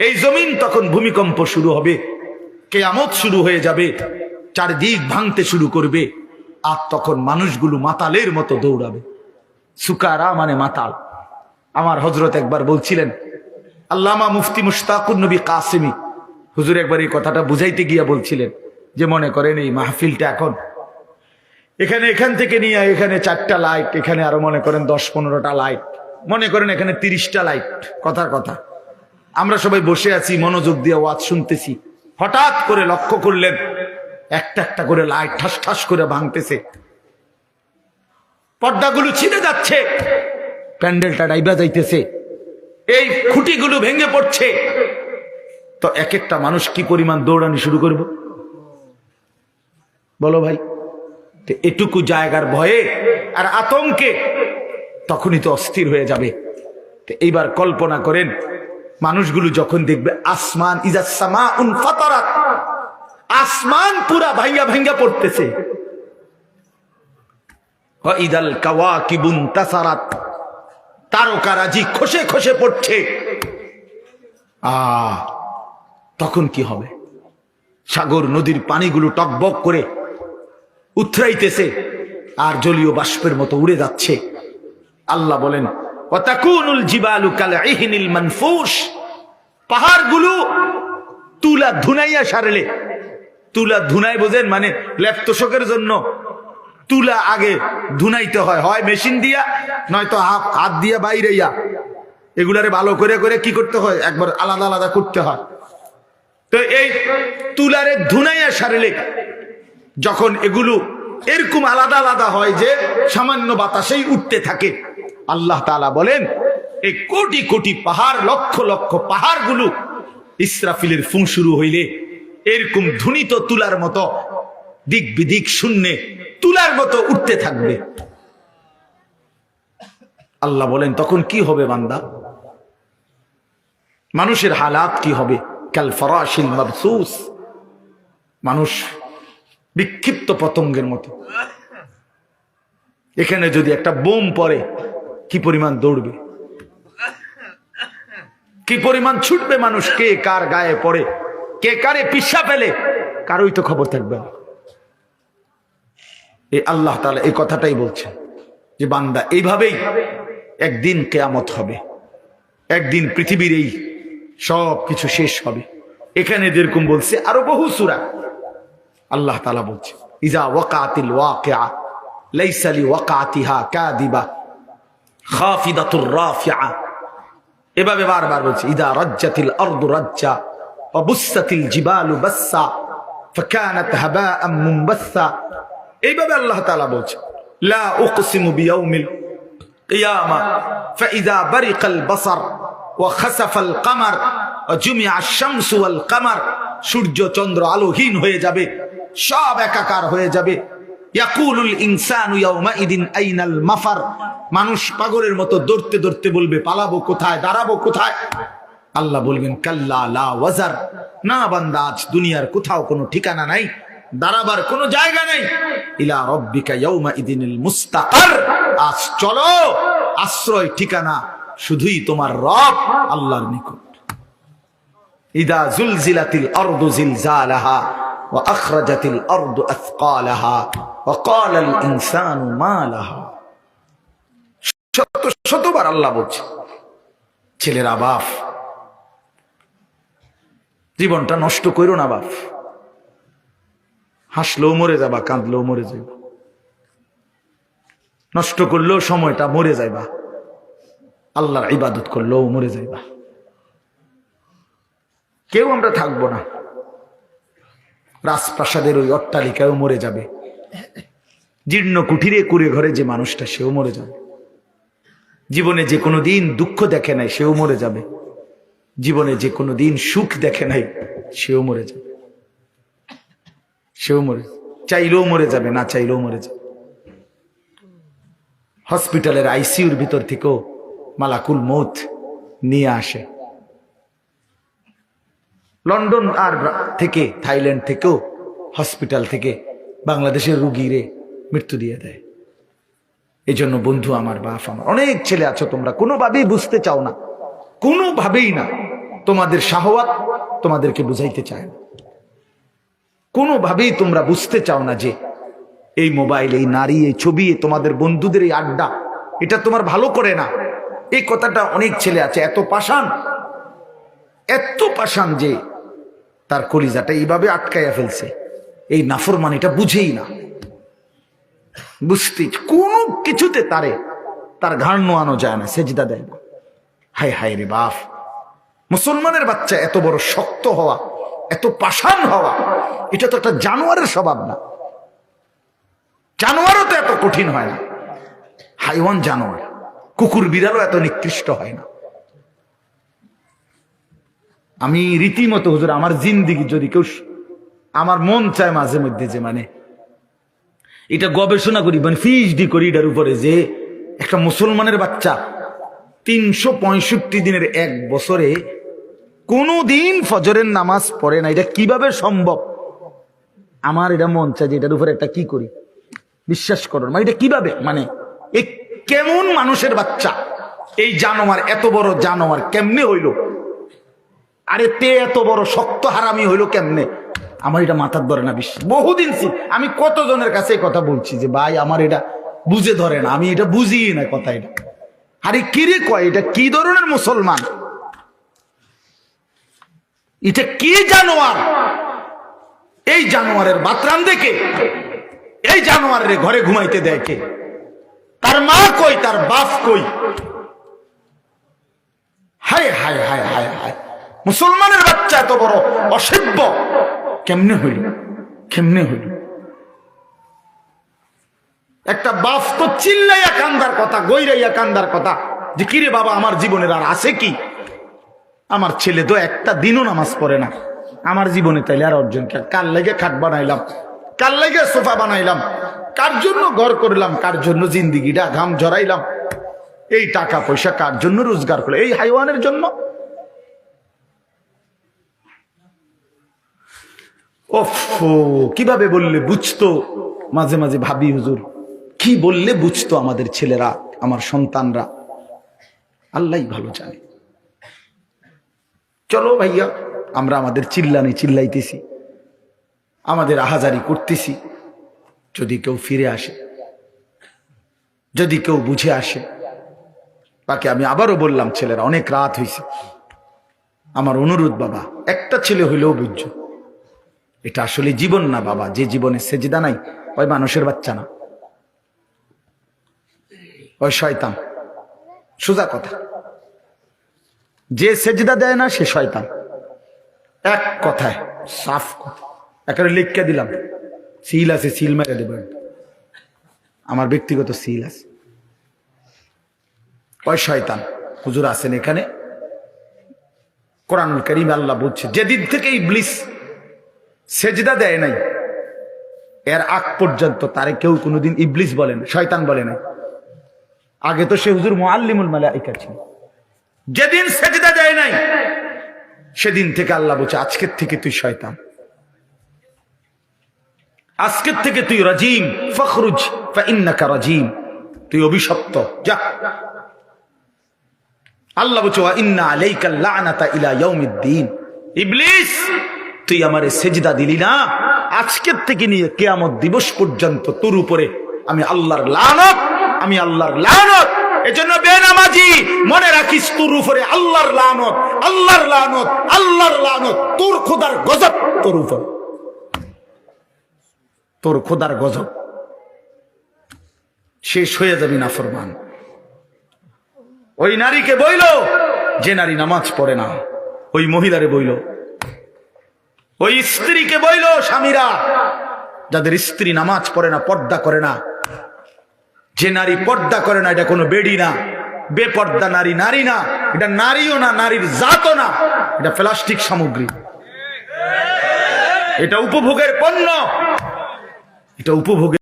এই জমিন তখন ভূমিকম্প শুরু হবে। কেয়ামত শুরু হয়ে যাবে, চারিদিক ভাঙতে শুরু করবে, আর তখন মানুষগুলো মাতালের মতো দৌড়াবে। সুকারা মানে মাতাল। আমার হজরত একবার বলছিলেন, আল্লামা মুফতি মুশতাকুর নবী কাসিমি, হুজুর একবার এই কথাটা বুঝাইতে গিয়া বলছিলেন যে, মনে করেন এই মাহফিলটা এখন। এখানে এখান থেকে নিয়ে এখানে চারটা লাইট, এখানে আরও মনে করেন দশ পনেরোটা লাইট, মনে করেন এখানে তিরিশটা লাইট। কথার কথা। আমরা সবাই বসে আছি, মনোযোগ দিয়ে ওয়াজ শুনতেছি। হঠাৎ করে লক্ষ্য করলেন, একটা একটা করে লাইট ঠাস ঠাস করে ভাঙতেছে। পর্দাগুলো ছিঁড়ে যাচ্ছে, প্যান্ডেলটা ডাইবা যাইতেছে। এই খুঁটিগুলো ভেঙে পড়ছে। তো এক একটা মানুষ কি পরিমাণ দৌড়ানি শুরু করব? বলো ভাই এটুকু জায়গার ভয়ে আর আতঙ্কে তখনই তো অস্থির হয়ে যাবে। এইবার কল্পনা করেন মানুষগুলো যখন দেখবে, আসমান ইজাসমা উন ফাতারাত। আসমান পুরা ভাইয়া ভাইয়া পড়তেছে। ইদাল কাওয়া কিবুন তাসারাত। তারকারাজি খসে খসে পড়ছে। আ, তখন কি হবে? সাগর নদীর পানিগুলো টকবক করে উথরাইতেছে আর জলীয় বাষ্পের মতো উড়ে যাচ্ছে। আল্লাহ বলেন ওয়াতাকুনুল জিবালু কাল ইহনিল মানফুস পাহাড়গুলো তুলা ধুনাইয়া সারলে। তুলা ধুনাই বোঝেন মানে ল্যাপতোষকের জন্য। তুলা আগে ধুনাইতে হয়। হয় মেশিন দিয়া, নয়তো হাত দিয়া বাইরে ইয়া এগুলারে ভালো করে করে কি করতে হয়? একবার আলাদা আলাদা করতে হয়। তো এই তুলারে ধুনাইয়া সারলে যখন এগুলো এরকম আলাদা আলাদা হয় যে সামান্য বাতাসেই উঠতে থাকে। আল্লাহ তাআলা বলেন, এই কোটি কোটি পাহাড়, লক্ষ লক্ষ পাহাড়গুলো ইসরাফিলের ফুঁ শুরু হইলে এরকম ধুনিত তুলার মতো দিক বিদিক শূন্যে তুলার মতো উঠতে থাকবে। আল্লাহ বলেন, তখন কি হবে বান্দা? মানুষের হালাত কি হবে? কাল ফরাশিল মাবসুস। মানুষ বিক্ষিপ্ত পতঙ্গের মতো। এখানে যদি একটা বোম পড়ে কি পরিমাণ দৌড়বে? কি পরিমাণ ছুটবে মানুষ? কে কার গায়ে পড়ে? কে কারে পিসা ফেলে? কারোই তো খবর থাকবে না। এই আল্লাহ তাআলা এই কথাটাই বলছেন যে, বান্দা, এইভাবেই একদিন কেয়ামত হবে। একদিন পৃথিবীর এই সব কিছু শেষ হবে। এখানে যেরকম বলছে, আরও বহু সুরা আল্লাহ তালা বলছে, ইজা ওয়াকাতিল ওয়াকিয়া লাইসালি ওয়াকাতিহা কাদিবা খাফিদাতুর রাফিআ এভাবে বারবার বলছে ইদা রাজ্জাতিল আরদু রাজ্জা وبست الجبال بسا فكانت هباء منبثا এইভাবে আল্লাহ তাআলা বলছে লা উকসিমু বিয়াউমিল কিয়ামা فاذا برق البصر وخسف القمر وجمع الشمس والقمر সূর্য চন্দ্র আলোহীন হয়ে যাবে সব একাকার হয়ে যাবে ইয়াকুলুল ইনসানু ইয়াউমাইদিন আইনাল মাফার। মানুষ পাগলের মতো দৌড়তে দৌড়তে বলবে, পালাবো কোথায়, দাঁড়াবো কোথায়? আল্লাহ বলবেন, কাল্লা লা ওয়াজার। না বান্দা, আজ দুনিয়ার কোথাও কোনো ঠিকানা নাই, দাঁড়াবার কোনো জায়গা নেই। ইলা রব্বিকা ইয়াউমা ইদিনিল মুস্তাকার। আজ চলো, আশ্রয় ঠিকানা শুধুই তোমার রব, আল্লাহর নিকট। ইদা জুলজিলাতিল আরদু জিলজালাহা। আরদু আথকালাহা ওয়া ক্বালাল ইনসানু মা লাহা শত শতবার আল্লাহ বলছে জীবনটা নষ্ট করো না বাপ। হাসলেও মরে যাবা, কাঁদলেও মরে যাইবা। নষ্ট করলেও সময়টা মরে যাইবা। আল্লাহর ইবাদত করলেও মরে যাইবা। কেউ আমরা থাকব না। রাজপ্রাসাদের ওই অট্টালিকায়ও মরে যাবে। জীর্ণ কুঠিরে কুড়ে ঘরে যে মানুষটা, সেও মরে যাবে। জীবনে যে কোনো দিন দুঃখ দেখে নাই, সেও মরে যাবে। জীবনে যে কোনো দিন সুখ দেখে নাই, সেও মরে যাবে। সেও মরে চাইলেও মরে যাবে, না চাইলেও মরে যাবে। হসপিটালের আইসিউর ভিতর থেকেও মালাকুল মৌত নিয়ে আসে। লন্ডন আর থেকে, থাইল্যান্ড থেকেও হসপিটাল থেকে বাংলাদেশের রুগীরে মৃত্যু দিয়ে দেয়। এই জন্য বন্ধু আমার, বাপ আমার, অনেক ছেলে আছো তোমরা, কোনোভাবেই বুঝতে চাও না, কোনোভাবেই না তোমাদের শাহওয়াত তোমাদেরকে বুঝাইতে চায় না। কোনোভাবেই তোমরা বুঝতে চাও না যে এই মোবাইল, এই নারী, এই ছবি তোমাদের বন্ধুদের এই আড্ডা, এটা তোমার ভালো করে না। এই কথাটা অনেক ছেলে আছে, এত পাষাণ এত পাষাণ যে তার কলিজাটা এইভাবে আটকাইয়া ফেলছে। এই নাফরমান এটা বুঝেই না। বুঝতে কোনো কিছুতে তারে, তার ঘাড় নোয়ানো যায় না, সেজদা দেয় না। হায় হায় রে বাপ। মুসলমানের বাচ্চা এত বড় শক্ত হওয়া, এত পাষাণ হওয়া, এটা তো একটা জানোয়ারের স্বভাব না। জানোয়ারও তো এত কঠিন হয় না। হাইওয়ান জানোয়ার, কুকুর বিড়ালও এত নিকৃষ্ট হয় না। আমি রীতিমতো হুজুর, আমার জিন্দিগি যদি কেউ আমার মন চায় মাঝে মধ্যে যে মানে এটা গবেষণা করি মানে পিএইচডি করি এটার উপরে যে একটা মুসলমানের বাচ্চা তিনশো পঁয়ষট্টি দিনের এক বছরে কোনো দিন ফজরের নামাজ পড়ে না। এটা কীভাবে সম্ভব? আমার এটা মন চায় যে এটার উপরে একটা কি করি? বিশ্বাস করো মানে এটা কীভাবে? মানে এ কেমন মানুষের বাচ্চা? এই জানোয়ার, এত বড় জানোয়ার কেমনে হইল? আরে তে এত বড় শক্ত হারামি হইল কেমনে? আমার এটা মাথার ধরে না বিশ্বাস। বহুদিন আমি কতজনের কাছে কথা বলছি যে, ভাই, আমার এটা বুঝে ধরে না। আমি এটা বুঝি না কথা এটা। আরে কিরে কয়, এটা কি ধরনের মুসলমান? এটা কি জানোয়ার? এই জানোয়ারের বাতরাম দেখে, এই জানোয়ারের ঘরে ঘুমাইতে কে? তার মা কই, তার বাপ কই? হায় হায় হায় হায় হায়। মুসলমানের বাচ্চা এত বড়, অসভ্য। কেমনে হইল? কেমনে হইল? একটা বাপ তো চিল্লাইয়া কান্দার কথা গৈরাইয়া কান্দার কথা, যে কিরে বাবা, আমার জীবনের আর আছে কি? আমার ছেলে তো একটা দিনও নামাজ পড়ে না। আমার জীবনে তাইলে আর অর্জন? কার লেগে খাট বানাইলাম? কার লেগে সোফা বানাইলাম? কার জন্য ঘর করলাম? কার জন্য জিন্দিগিটা ঘাম জড়াইলাম এই টাকা পয়সা কার জন্য রোজগার করল এই হাইওয়ানের জন্য? ওফ কীভাবে বললে বুঝতো? মাঝে মাঝে ভাবি, হুজুর, কি বললে বুঝতো আমাদের ছেলেরা, আমার সন্তানরা? আল্লাহ ভালো জানে। চলো ভাইয়া, আমরা আমাদের চিল্লানি চিল্লাইতেছি। আমাদের আহাজারি করতেছি। যদি কেউ ফিরে আসে, যদি কেউ বুঝে আসে। তাকে আমি আবারও বললাম, ছেলেরা অনেক রাত হয়েছে আমার অনুরোধ বাবা, একটা ছেলে হইলেও বুঝছ। এটা আসলে জীবন না, বাবা। যে জীবনে সেজিদা নাই, ওই মানুষের বাচ্চা না। ওই শয়তান। সোজা কথা। যে সেজদা দেয় না, সে শয়তান। এক কথায়, সাফ কথা। একেবারে লিখকে দিলাম। সিল আছে, সিল মেরে দেবেন আমার ব্যক্তিগত সিল আছে। ওই শয়তান। হুজুর আছেন এখানে। কোরআনুল করিম আল্লাহ বলছে, যেদিন থেকে ইবলিস সেজদা দেয় নাই। এর আগ পর্যন্ত তারে কেউ কোনোদিন ইবলিস বলেন শয়তান বলে নাই। আগে তো সে হুজুর মোয়াল্লিমুল মালাইকা ছিল। যেদিন সেজদা দেয় নাই, সেদিন থেকে আল্লাহ বলছে, আজকের থেকে তুই শয়তান। আজকের থেকে তুই রাজিম, ফখরুজ, ফাইন্নাকা রাজিম। তুই অভিশপ্ত, যা। আল্লাহ বলছে ইন্না আলাইকা লানাতা ইলা ইয়াউমিদ্দিন। ইবলিস! তুই আমারে সেজদা দিলি না। আজকের থেকে নিয়ে কিয়ামত দিবস পর্যন্ত তোর উপরে আমি আল্লাহর লানত, আমি আল্লাহর লানত। এজন্য বেনামাজি, মনে রাখিস তোর উপরে আল্লাহর লানত আল্লাহর লানত আল্লাহর লানত। তোর খোদার গজব তোর উপর। তোর খোদার গজব। শেষ হয়ে যাবি না ফরমান। ওই নারীকে বইল, যে নারী নামাজ পড়ে না, ওই মহিলারে বইল। ওই স্ত্রীকে বইল স্বামীরা, যাদের স্ত্রী নামাজ পড়ে না, পর্দা করে না। যে নারী পর্দা করে না, এটা কোনো বেডি না। বেপর্দা নারী নারী না। এটা নারীও না, নারীর জাতও না। এটা প্লাস্টিক সামগ্রী। এটা উপভোগের পণ্য। এটা উপভোগের